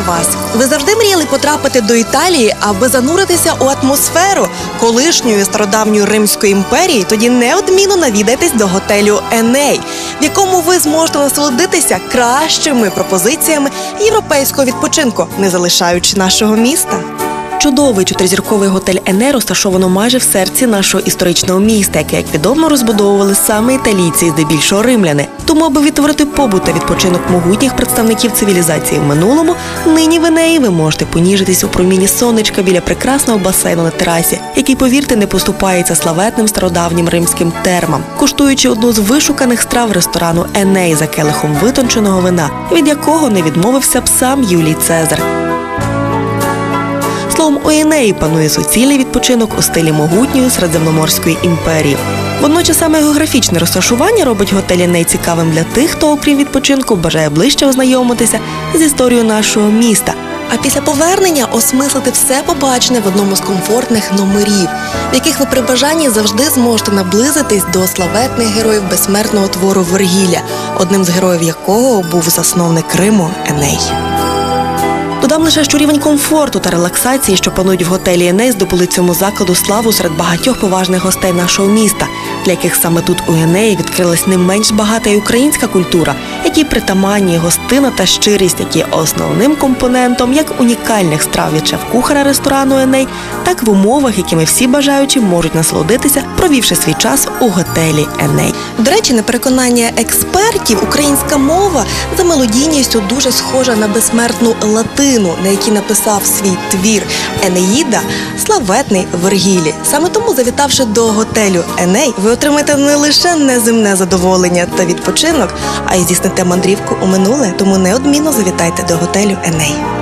вас. Ви завжди мріяли потрапити до Італії, аби зануритися у атмосферу колишньої стародавньої Римської імперії. Тоді неодмінно навідайтесь до готелю Еней, в якому ви зможете насолодитися кращими пропозиціями європейського відпочинку, не залишаючи нашого міста. Чудовий чотиризірковий готель Ене розташовано майже в серці нашого історичного міста, яке, як відомо, розбудовували саме італійці, здебільшого римляни. Тому, аби відтворити побут та відпочинок могутніх представників цивілізації в минулому, нині в Енеї ви можете поніжитись у проміні сонечка біля прекрасного басейну на терасі, який, повірте, не поступається славетним стародавнім римським термам, куштуючи одну з вишуканих страв ресторану Еней за келихом витонченого вина, від якого не відмовився б сам Юлій Цезар. Словом, у Енеї панує суцільний відпочинок у стилі могутньої середземноморської імперії. Водночас саме географічне розташування робить готель Еней цікавим для тих, хто, окрім відпочинку, бажає ближче ознайомитися з історією нашого міста. А після повернення осмислити все побачене в одному з комфортних номерів, в яких ви при бажанні завжди зможете наблизитись до славетних героїв безсмертного твору Вергілля, одним з героїв якого був засновник Криму Еней. Додам лише, що рівень комфорту та релаксації, що панують в готелі Еней, здобули цьому закладу славу серед багатьох поважних гостей нашого міста, для яких саме тут у Енеї відкрилась не менш багата й українська культура, які притаманні гостина та щирість, які основним компонентом як унікальних страв від шеф-кухара ресторану Еней, так в умовах, якими всі бажаючі можуть насолодитися, провівши свій час у готелі Еней. До речі, на переконання експертів, українська мова за мелодійністю дуже схожа на безсмертну латину, на якій написав свій твір Енеїда славетний Вергілі. Саме тому, завітавши до готелю Еней, ви отримаєте не лише неземне задоволення та відпочинок, а й здійсните мандрівку у минуле. Тому неодмінно завітайте до готелю Еней.